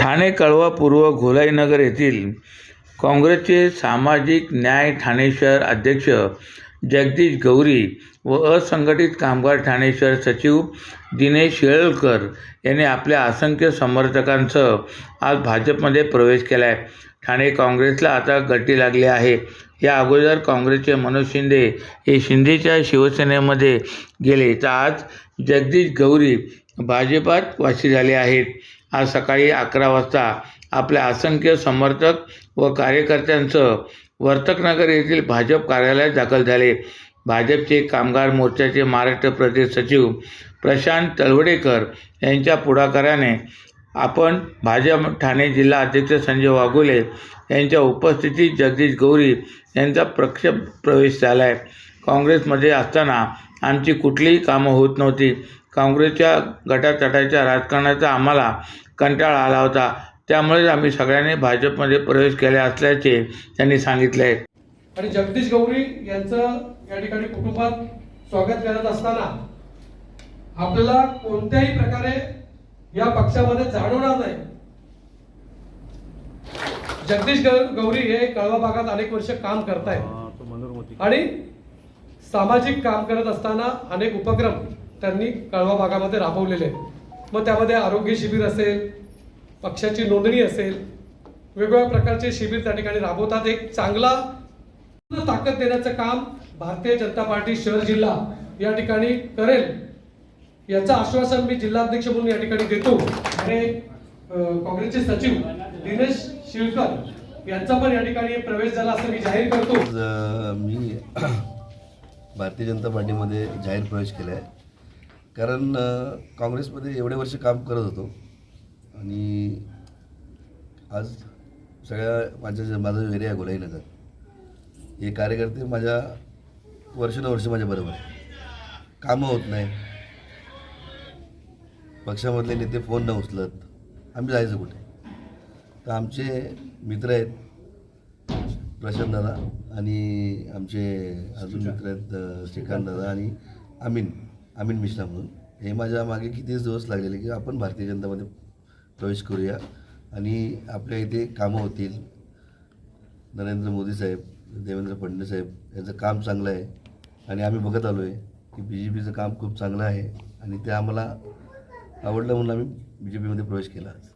ठाणे कळवा पूर्व घोलाईनगर येथील काँग्रेसचे सामाजिक न्याय ठाणे शहर अध्यक्ष जगदीश गौरी व असंघटित कामगार ठाणे शहर सचिव दिनेश येळकर यांनी आपल्या असंख्य समर्थकांसह आज भाजपमध्ये प्रवेश केला आहे ठाणे काँग्रेसला आता गट्टी लागली आहे. या अगोदर काँग्रेसचे मनोज शिंदे हे शिंदेच्या शिवसेनेमध्ये गेले तर आज जगदीश गौरी भाजपात वाशी झाले आहेत. आज सकाळी अकरा वाजता आपल्या असंख्य समर्थक व कार्यकर्त्यांचं वर्तकनगर येथील भाजप कार्यालयात दाखल झाले. भाजपचे कामगार मोर्चाचे महाराष्ट्र प्रदेश सचिव प्रशांत तळवडेकर यांच्या पुढाकाराने आपण भाजप ठाणे जिल्हा अध्यक्ष संजय वाघोले यांच्या उपस्थितीत जगदीश गौरी यांचा प्रक्ष प्रवेश झाला आहे काँग्रेसमध्ये असताना आमची कुठलीही कामं होत नव्हती. काँग्रेसच्या गटातटाच्या राजकारणाचा आम्हाला कंटाळा आला होता. त्यामुळेच आम्ही सगळ्यांनी भाजपमध्ये प्रवेश केला असल्याचे त्यांनी सांगितले आहे आणि जगदीश गौरी यांचं या ठिकाणी कुटुंबात स्वागत करत असताना आपल्याला कोणत्याही प्रकारे या पक्षामध्ये जाणवणार नाही. जगदीश गौ- गौरी हे कळवा भागात अनेक वर्ष काम करतायत. आणि सामाजिक काम करत असताना अनेक उपक्रम त्यांनी कळवा भागामध्ये राबवलेले आहेत. मग त्यामध्ये आरोग्य शिबिर असेल पक्षाची नोंदणी असेल वेगवेगळ्या प्रकारचे शिबिर त्या ठिकाणी राबवतात. एक चांगला ताकद देण्याचं काम भारतीय जनता पार्टी शहर जिल्हा या ठिकाणी करेल याचं आश्वासन मी जिल्हाध्यक्ष म्हणून या ठिकाणी देतो. आणि काँग्रेसचे सचिव दिनेश शिवकर यांचा पण या ठिकाणी प्रवेश झाला असं मी जाहीर करतो. मी भारतीय जनता पार्टीमध्ये जाहीर प्रवेश केला आहे कारण काँग्रेसमध्ये एवढे वर्ष काम करत होतो. आणि आज सगळ्या माझ्या माझा एरिया आहे गोलाईनगर हे कार्यकर्ते माझ्या वर्षानुवर्ष माझ्या बरोबर कामं होत नाही पक्षामधले नेते फोन न उचलत. आम्ही जायचं कुठे? तर आमचे मित्र आहेत प्रशांत दादा आणि आमचे अजून मित्र आहेत श्रीकांत दादा आणि अमीन अमीन मिश्रा म्हणून. हे माझ्या मागे कितीच दिवस लागलेले की आपण भारतीय जनतामध्ये प्रवेश करूया. आणि आपल्या इथे कामं होतील. नरेंद्र मोदी साहेब देवेंद्र फडणवीस साहेब यांचं काम चांगलं आहे. आणि आम्ही बघत आलो आहे की बी जे पीचं काम खूप चांगलं आहे. आणि ते आम्हाला आवडलं म्हणून आम्ही बी जे पीमध्ये प्रवेश केला.